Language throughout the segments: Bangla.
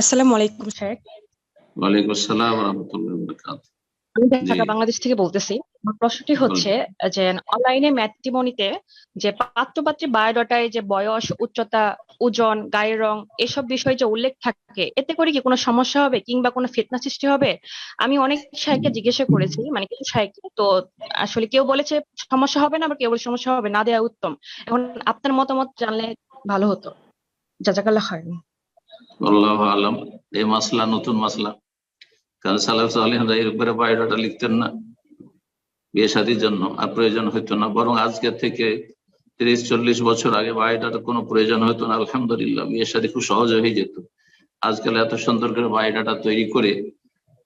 আসসালামু আলাইকুম স্যার। ওয়ালাইকুম আসসালাম রহমতুল্লাহ বরকাত আমি ঢাকা বাংলাদেশ থেকে বলতেছি। প্রশ্নটি হচ্ছে যে অনলাইনে ম্যাট্রিমনিতে যে পাত্রপাত্রী বায়োডাটায় যে বয়স উচ্চতা ওজন গায়ের রং এসব বিষয় যে উল্লেখ থাকে এতে করে কি কোনো সমস্যা হবে কিংবা কোনো ফিতনা সৃষ্টি হবে? আমি অনেক শাইকে জিজ্ঞাসা করেছি মানে কিছু শাইকে তো আসলে কেউ বলেছে সমস্যা হবে না আবার কেউ বলেছে সমস্যা হবে না দেওয়া উত্তম। এখন আপনার মতামত জানলে ভালো হতো। জাজাকাল্লাহ হয় আল্লাহ আলম, এই মাসলা, নতুন মাসলা। কারণ সালাফ সালেহরা এর উপরে বায়োডাটা লিখতেন না। বিয়ে শাদির জন্য আর প্রয়োজন হইতো না। বরং আজকে থেকে তিরিশ, চল্লিশ বছর আগে বায়োডাটা কোনো প্রয়োজন হতো না। আলহামদুলিল্লাহ, বিয়ে শাদী খুব সহজ হয়ে যেত। আজকাল এত সুন্দর করে বায়োডাটা তৈরি করে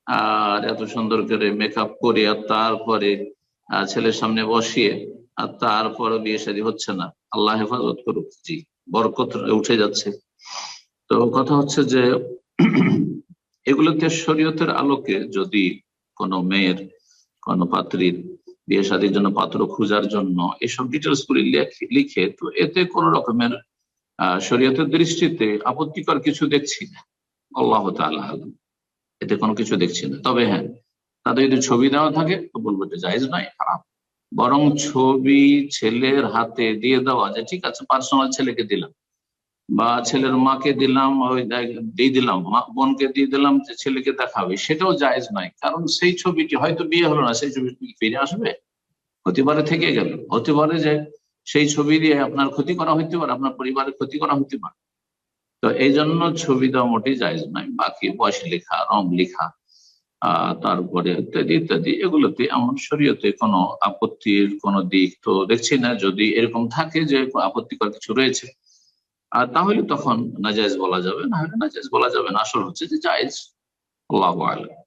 আর এত সুন্দর করে মেকআপ করে আর তারপরে ছেলের সামনে বসিয়ে আর তারপরে বিয়ে শাদী হচ্ছে না। আল্লাহ হেফাজত করুক। জি, বরকত উঠে যাচ্ছে। তো কথা হচ্ছে যে এগুলোতে শরীয়তের আলোকে যদি কোনো মেয়ের, কোনো পাত্রীর বিয়ে শাদীর জন্য পাত্র খোঁজার জন্য এসব ডিটেলস গুলি লিখে তো এতে কোন রকমের শরীয়তের দৃষ্টিতে আপত্তিকর কিছু দেখছি না। আল্লাহ তাআলা আলাম। এতে কোনো কিছু দেখছি না। তবে হ্যাঁ তাদের যদি ছবি দেওয়া থাকে, তো বলব যে জায়েজ নয় খারাপ বরং ছবি ছেলের হাতে দিয়ে দেওয়া যে, ঠিক আছে পার্সোনাল ছেলেকে দিলাম। বা ছেলের মাকে দিলাম দিয়ে দিলাম, মা- বোনকে দিয়ে দিলাম, যে ছেলেকে দেখাবে, সেটাও জায়েজ নয়। কারণ সেই ছবিটি, হয়তো বিয়ে হলো না, সেই ছবিটি ফিরে আসবে? হতে পারে থেকে গেল। হতে পারে যে সেই ছবি দিয়ে আপনার ক্ষতি করা হইতে পারে, আপনার পরিবারের ক্ষতি করা হতে পারে। তো এই জন্য ছবি দেওয়া মোটেই জায়েজ নয়। বাকি বয়স লেখা, রং লেখা আহ তারপরে ইত্যাদি ইত্যাদি, এগুলোতে এমন শরীয়তে কোনো আপত্তির কোনো দিক তো দেখছি না। যদি এরকম থাকে যে আপত্তিকর কিছু রয়েছে আর তাহলে তখন নাজায়েজ বলা যাবে, না হলে নাজাইজ বলা যাবে না। আসল হচ্ছে যে জায়েজ, আল্লাহ আলাম